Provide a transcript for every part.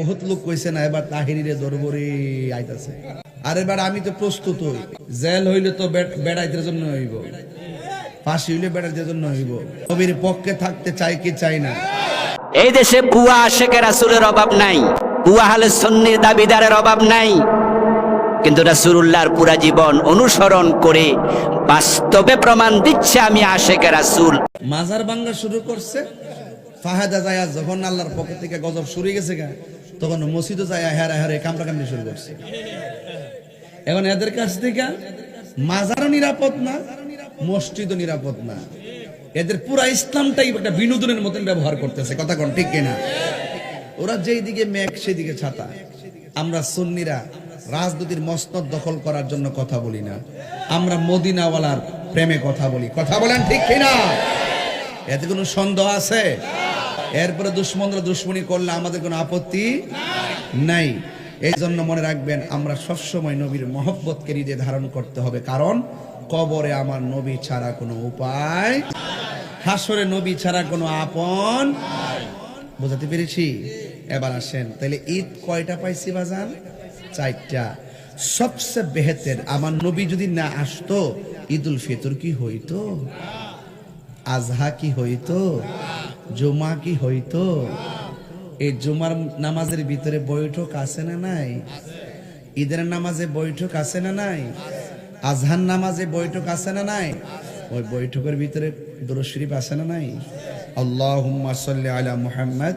বহুত লোক কইছে না এবার তাহিরিরে দরবরে আইতাছে। আর এবার আমি তো প্রস্তুত হই। জেল হইলে তো বেড়াইতে জন্য হইব। ফাঁসি হইলে বেড়াইতে জন্য হইব। নবীর পক্ষে থাকতে চাই কি চাই না? এই দেশে আশেকের রাসুলের অভাব নাই। হালে সন্নির দাবিদারের অভাব নাই। কিন্তু পুরা জীবন অনুসরণ করে বাস্তবে প্রমাণ দিচ্ছে আমি আশেকের রাসুল। মাজার ভাঙ্গা শুরু করছে। ফাহাদা যায় যখন আল্লাহর পক্ষ থেকে গজব শুরু গেছে গা। তখন মসজিদও যায় হেরা হেরে কামড়া কামড়ি শুরু করছে। এখন এদের কাছ থেকে মাজারও নিরাপদ না, মসজিদও নিরাপদ না। এদের পুরা ইসলামটাই একটা বিনোদনের মতন ব্যবহার করতেছে, কথা কোন ঠিক কিনা? ওরা যেই দিকে মেঘ সেই দিকে ছাতা। আমরা সুন্নিরা রাজনীতির মসনদ দখল করার জন্য কথা বলি না। আমরা মদিনাওয়ালার প্রেমে কথা বলি। কথা বলেন ঠিক কিনা? এতে কোনো সন্দেহ আছে? এরপরে দুশ্মনরা দুশ্মনী করলে আমাদের কোনো আপত্তি নাই। এই জন্য মনে রাখবেন, আমরা সবসময় নবীর মহব্বতকে হৃদয়ে ধারণ করতে হবে। কারণ, কবরে আমার নবী ছাড়া কোনো উপায় হাসরে নবী ছাড়া কোনো আপন বোঝাতে পেরেছি? এবার আসেন, তাহলে ঈদ কয়টা পাইছি বাজান? চারটা। সবচেয়ে বেহেতের, আমার নবী যদি না আসতো, ঈদুল ফিতর কি হইতো? আজহা কি হইতো? জুমা কি হইতো? এই জুমার নামাজের ভিতরে বৈঠক আছে না নাই? ঈদের নামাজে বৈঠক আছে না নাই? আজহার নামাজে বৈঠক আছে না নাই? ওই বৈঠকের ভিতরে দরুদ শরীফ আছে না নাই? আল্লাহুম্মা সাল্লি আলা মুহাম্মদ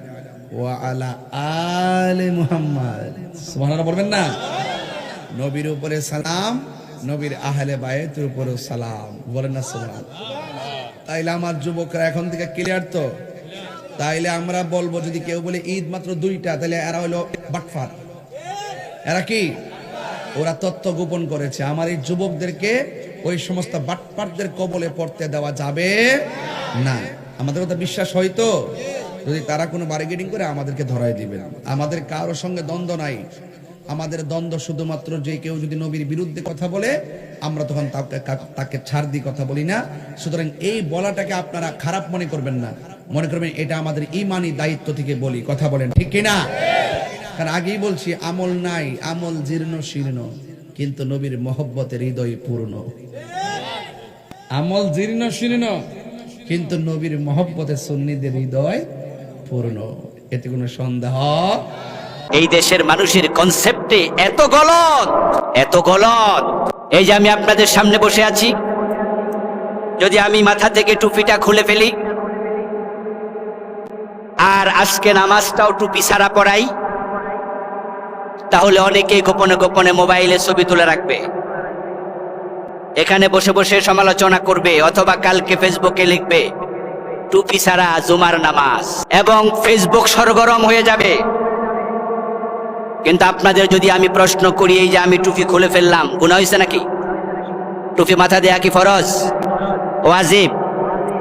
ওয়া আলা আলে মুহাম্মদ। সুবহানাল্লাহ বলবেন না? নবীর উপরে সালাম, নবীর আহলে বায়েতের উপরে সালাম। বলেন না সুবহানাল্লাহ। তাইলে আমার যুবকরা এখন থেকে ক্লিয়ার তো? তাইলে আমরা বলব যদি কেউ বলে ঈদ মাত্র দুইটা তাহলে এরা হলো বাটফার। এরা কি? ওরা তথ্য গোপন করেছে। আমার এই যুবকদেরকে ওই সমস্ত বাটপাটদের কবলে পড়তে দেওয়া যাবে না। আমাদের কথা বিশ্বাস হয়তো যদি তারা কোনো বার্গেনিং করে, আমাদেরকে ধরাই দিবেন। আমাদের কারোর সঙ্গে দ্বন্দ্ব নাই। আমাদের দ্বন্দ্ব শুধুমাত্র যে কেউ যদি নবীর বিরুদ্ধে কথা বলে, আমরা তখন তাকে তাকে ছাড় দিয়ে কথা বলি না। সুতরাং এই বলাটাকে আপনারা খারাপ মনে করবেন না। মনে করবেন এটা আমাদের ইমানি দায়িত্ব থেকে বলি, কথা বলেন, ঠিক কিনা? কারণ আগেই বলছি, আমল নাই, আমল জীর্ণ, শীর্ণ, কিন্তু নবীর মহব্বতের হৃদয় পূর্ণ। আমল জীর্ণ, শীর্ণ, কিন্তু নবীর মহব্বতে সুন্নিদের হৃদয় পূর্ণ। এতে কোনো সন্দেহ? এই দেশের মানুষের কনসেপ্টে এত গলত এত গলত। এই যে আমি আপনাদের সামনে বসে আছি, যদি আমি মাথা থেকে টুপিটা খুলে ফেলি আর আজকে নামাজটাও টুপি ছাড়া পড়াই, তাহলে অনেকে গোপনে গোপনে মোবাইলে ছবি তুলে রাখবে। এখানে বসে বসে সমালোচনা করবে অথবা কালকে ফেসবুকে লিখবে, টুপি ছাড়া জুমার নামাজ। এবং ফেসবুক সরগরম হয়ে যাবে। কিন্তু আপনাদের যদি আমি প্রশ্ন করি, এই যে আমি টুপি খুলে ফেললাম গুণা হয়েছে নাকি? টুপি মাথা দেয়া কি ফরজ? ওয়াজিব?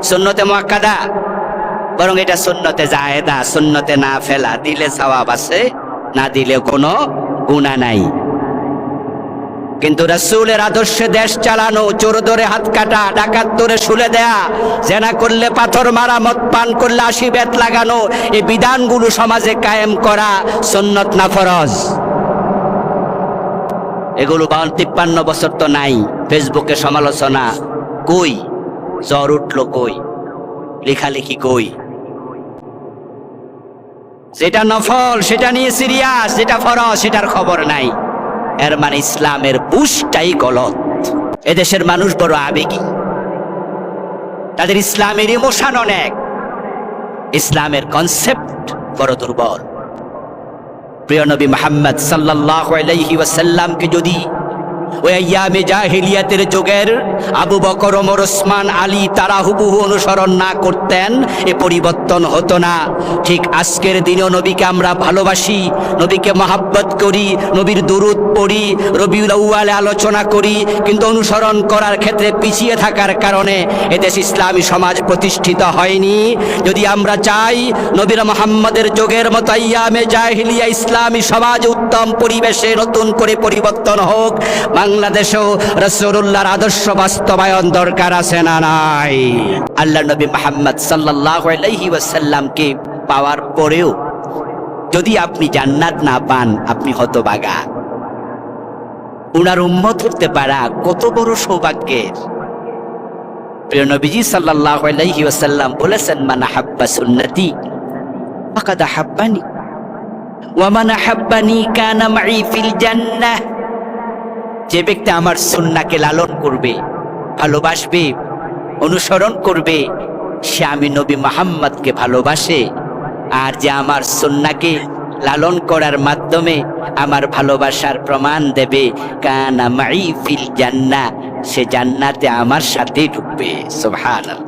সুন্নতে মোয়াক্কাদা? বরং এটা সুন্নতে জায়েদা, সুন্নতে না ফেলা। দিলে সওয়াব আছে, না দিলে কোনো গুণা নাই। কিন্তু রাসূলের আদর্শে দেশ চালানো, চোর ধরে হাত কাটা, ডাকাত ধরে শুলে দেয়া, জেনা করলে পাথর মারা, মদ পান করলে আশি বেত লাগানো, এই বিধানগুলো সমাজে কায়েম করা সুন্নত না ফরজ। এগুলো বাউন তিপ্পান্ন বছর তো নাই। ফেসবুকে সমালোচনা, কই? জ্বর উঠল কই? লেখালেখি কই? যেটা নফল, সেটা নিয়ে সিরিয়াস যেটা ফরজ, সেটার খবর নাই। এর মানে ইসলামের বুশটাই গলত। এদেশের মানুষ বড় আবেগী। তাদের ইসলামের ইমোশন অনেক। ইসলামের কনসেপ্ট বড় দুর্বল। প্রিয় নবী মোহাম্মদ সাল্লাল্লাহু আলাইহি ওয়াসাল্লামকে যদি ওই আইয়ামে জাহিলিয়াতের যুগের আবু বকর, ওমর, ওসমান, আলী তারা হুবহু অনুসরণ না করতেন, এ পরিবর্তন হতো না। ঠিক আজকের দিনেও নবীকে আমরা ভালোবাসি, নবীকে মহাব্বত করি, নবীর দুরুদ পড়ি, রবিউল আউয়ালে আলোচনা করি, কিন্তু অনুসরণ করার ক্ষেত্রে পিছিয়ে থাকার কারণে এদেশ ইসলামী সমাজ প্রতিষ্ঠিত হয়নি। যদি আমরা চাই, নবীর মোহাম্মদের যোগের মতো আইয়ামে জাহিলিয়া ইসলামী সমাজ উত্তম পরিবেশে নতুন করে পরিবর্তন হোক, বাংলাদেশেও রসুল্লাহর আদর্শ বাস্তবায়ন দরকার আছে না নাই? আল্লাহ নবী মোহাম্মদ আলাইহি ওয়াসাল্লামকে পাওয়ার পরেও যদি আপনি জান্নাত না পান, আপনি হতবাগা। উনার উম্মত হতে পারা কত বড় সৌভাগ্যের। প্রিয় নবীজি সাল্লাল্লাহু আলাইহি ওয়াসাল্লাম বলেছেন, মান হাব্বা সুন্নতি, ফাকাদ হাব্বানি ওয়া মান হাব্বানি কানা মাই ফিল জান্নাহ। যে ব্যক্তি আমার সুন্নাহকে লালন করবে, ভালোবাসবে, অনুসরণ করবে, সে আমি নবী মোহাম্মদকে ভালোবাসে, আর যে আমার সুন্নাকে লালন করার মাধ্যমে আমার ভালোবাসার প্রমাণ দেবে। কানা মাই ফিল জান্না সে জান্নাতে আমার সাথে ঢুকবে। সুবহানাল্লাহ।